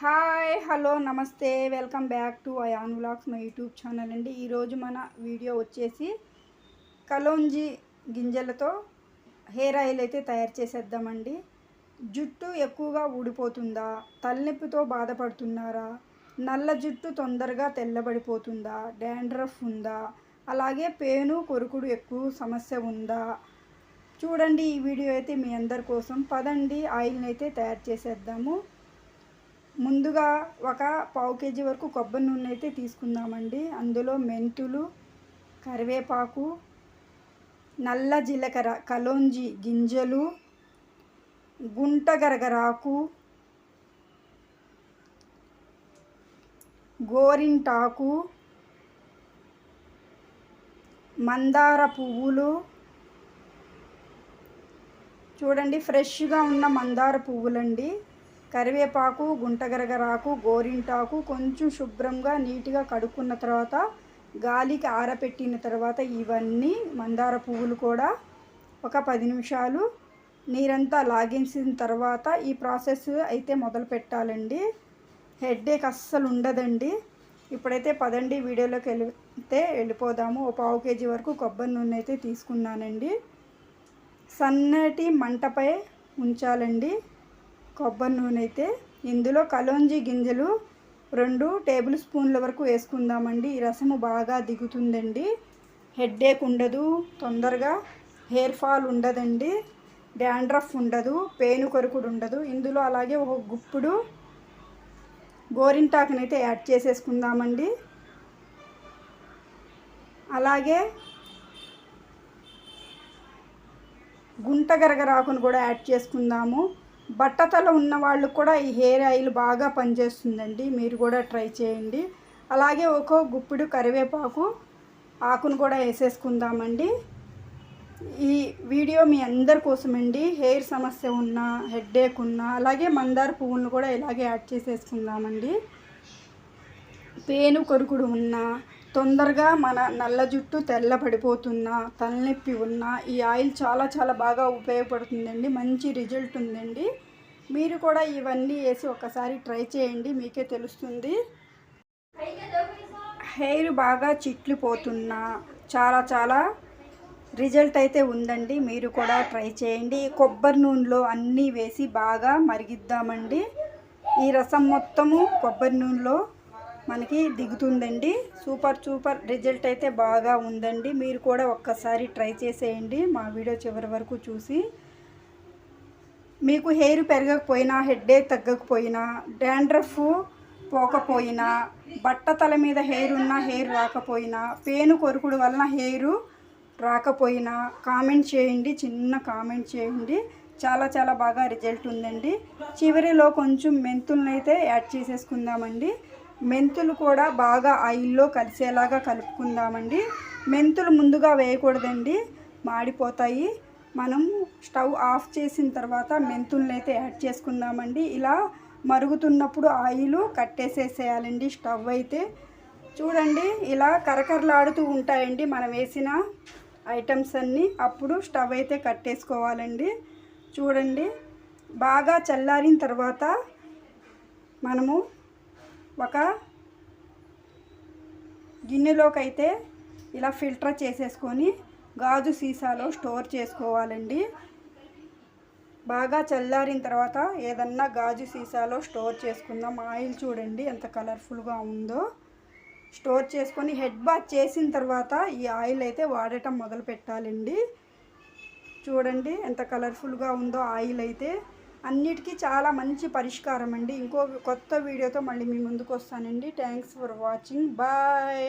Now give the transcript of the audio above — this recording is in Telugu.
హాయ్ హలో నమస్తే. Welcome back to Ayaan vlogs మా యూట్యూబ్ ఛానల్ అండి. ఈరోజు మన వీడియో వచ్చేసి కలోంజి గింజలతో హెయిర్ ఆయిల్ అయితే తయారు చేసేద్దామండి. జుట్టు ఎక్కువగా ఊడిపోతుందా? తలనొప్పితో బాధపడుతున్నారా? నల్ల జుట్టు తొందరగా తెల్లబడిపోతుందా? డాండ్రఫ్ ఉందా? అలాగే పేను కొరుకుడు ఎక్కువ సమస్య ఉందా? చూడండి ఈ వీడియో అయితే మీ అందరి కోసం. పదండి ఆయిల్ని అయితే తయారు చేసేద్దాము. ముందుగా ఒక పావు కేజీ వరకు కొబ్బరి నూనె అయితే తీసుకుందామండి. అందులో మెంతులు కరివేపాకు నల్ల జీలకర్ర కలోంజి గింజలు గుంట గరగరాకు గోరింటాకు మందార పువ్వులు. చూడండి ఫ్రెష్గా ఉన్న మందార పువ్వులండి. కరివేపాకు గుంటగరగరాకు గోరింటాకు కొంచెం శుభ్రంగా నీట్గా కడుక్కున్న తర్వాత గాలికి ఆరపెట్టిన తర్వాత ఇవన్నీ మందార పువ్వులు కూడా ఒక పది నిమిషాలు నీరంతా లాగేసిన తర్వాత ఈ ప్రాసెస్ అయితే మొదలు పెట్టాలండి. హెడ్ఏక్ అస్సలు ఉండదండి. ఇప్పుడైతే పదండి వీడియోలోకి వెళితే వెళ్ళిపోదాము. ఒక పావు కేజీ వరకు కొబ్బరి నూనె అయితే తీసుకున్నానండి. సన్నటి మంటపై ఉంచాలండి. కొబ్బరి నూనె అయితే ఇందులో కలోంజి గింజలు రెండు టేబుల్ స్పూన్ల వరకు వేసుకుందామండి. ఈ రసము బాగా దిగుతుందండి. హెడ్ఏక్ ఉండదు తొందరగా హెయిర్ ఫాల్ ఉండదండి. డాండ్రఫ్ ఉండదు పేను కొరకుడు ఉండదు. ఇందులో అలాగే ఒక గుప్పుడు గోరింటాకునైతే యాడ్ చేసేసుకుందామండి. అలాగే గుంట గరగరాకును కూడా యాడ్ చేసుకుందాము. బట్టతల ఉన్న వాళ్ళు కూడా ఈ హెయిర్ ఆయిల్ బాగా పనిచేస్తుందండి. మీరు కూడా ట్రై చేయండి. అలాగే ఒక్కో గుప్పిడు కరివేపాకు ఆకును కూడా వేసేసుకుందామండి. ఈ వీడియో మీ అందరి కోసమండి. హెయిర్ సమస్య ఉన్న హెడ్ఏక్ ఉన్న అలాగే మందార పువ్వులను కూడా ఇలాగే యాడ్ చేసేసుకుందామండి. పేను కొరుకుడు ఉన్న తొందరగా మన నల్ల జుట్టు తెల్లబడిపోతున్న తలనొప్పి ఉన్న ఈ ఆయిల్ చాలా చాలా బాగా ఉపయోగపడుతుందండి. మంచి రిజల్ట్ ఉందండి. మీరు కూడా ఇవన్నీ వేసి ఒకసారి ట్రై చేయండి. మీకే తెలుస్తుంది. హెయిర్ బాగా చిట్లిపోతున్నా చాలా చాలా రిజల్ట్ అయితే ఉందండి. మీరు కూడా ట్రై చేయండి. కొబ్బరి నూనెలో అన్నీ వేసి బాగా మరిగిద్దామండి. ఈ రసం మొత్తము కొబ్బరి నూనెలో మనకి దిగుతుందండి. సూపర్ సూపర్ రిజల్ట్ అయితే బాగా ఉందండి. మీరు కూడా ఒక్కసారి ట్రై చేసేయండి. మా వీడియో చివరి వరకు చూసి. మీకు హెయిర్ పెరగకపోయినా హెడ్ఏక్ తగ్గకపోయినా డాండ్రఫ్ పోకపోయినా బట్ట తల మీద హెయిర్ ఉన్న హెయిర్ రాకపోయినా పేను కొరుకుడు వలన హెయిర్ రాకపోయినా కామెంట్ చేయండి. చిన్న కామెంట్ చేయండి. చాలా చాలా బాగా రిజల్ట్ ఉందండి. చివరిలో కొంచెం మెంతులను అయితే యాడ్ చేసేసుకుందామండి. మెంతులు కూడా బాగా ఆయిల్లో కలిసేలాగా కలుపుకుందామండి. మెంతులు ముందుగా వేయకూడదండి. మాడిపోతాయి. మనం స్టవ్ ఆఫ్ చేసిన తర్వాత మెంతుల్ని అయితే యాడ్ చేసుకుందామండి. ఇలా మరుగుతున్నప్పుడు ఆయిల్ కట్టేసేసేయాలండి స్టవ్ అయితే. చూడండి ఇలా కరకరలాడుతూ ఉంటాయండి మనం వేసిన ఐటమ్స్ అన్నీ. అప్పుడు స్టవ్ అయితే కట్టేసుకోవాలండి. చూడండి బాగా చల్లారిన తర్వాత మనము ఒక గిన్నెలోకి అయితే ఇలా ఫిల్టర్ చేసేసుకొని గాజు సీసాలో స్టోర్ చేసుకోవాలండి. బాగా చల్లారిన తర్వాత ఏదన్నా గాజు సీసాలో స్టోర్ చేసుకుందాం. ఆయిల్ చూడండి ఎంత కలర్ఫుల్గా ఉందో. స్టోర్ చేసుకొని హెడ్ బాత్ చేసిన తర్వాత ఈ ఆయిల్ అయితే వాడటం మొదలు పెట్టాలండి చూడండి ఎంత కలర్ఫుల్గా ఉందో ఆయిల్ అయితే. అన్నిటికీ చాలా మంచి పరిష్కారం అండి ఇంకో కొత్త వీడియోతో మళ్ళీ మీ ముందుకు వస్తానండి థ్యాంక్స్ ఫర్ వాచింగ్ బాయ్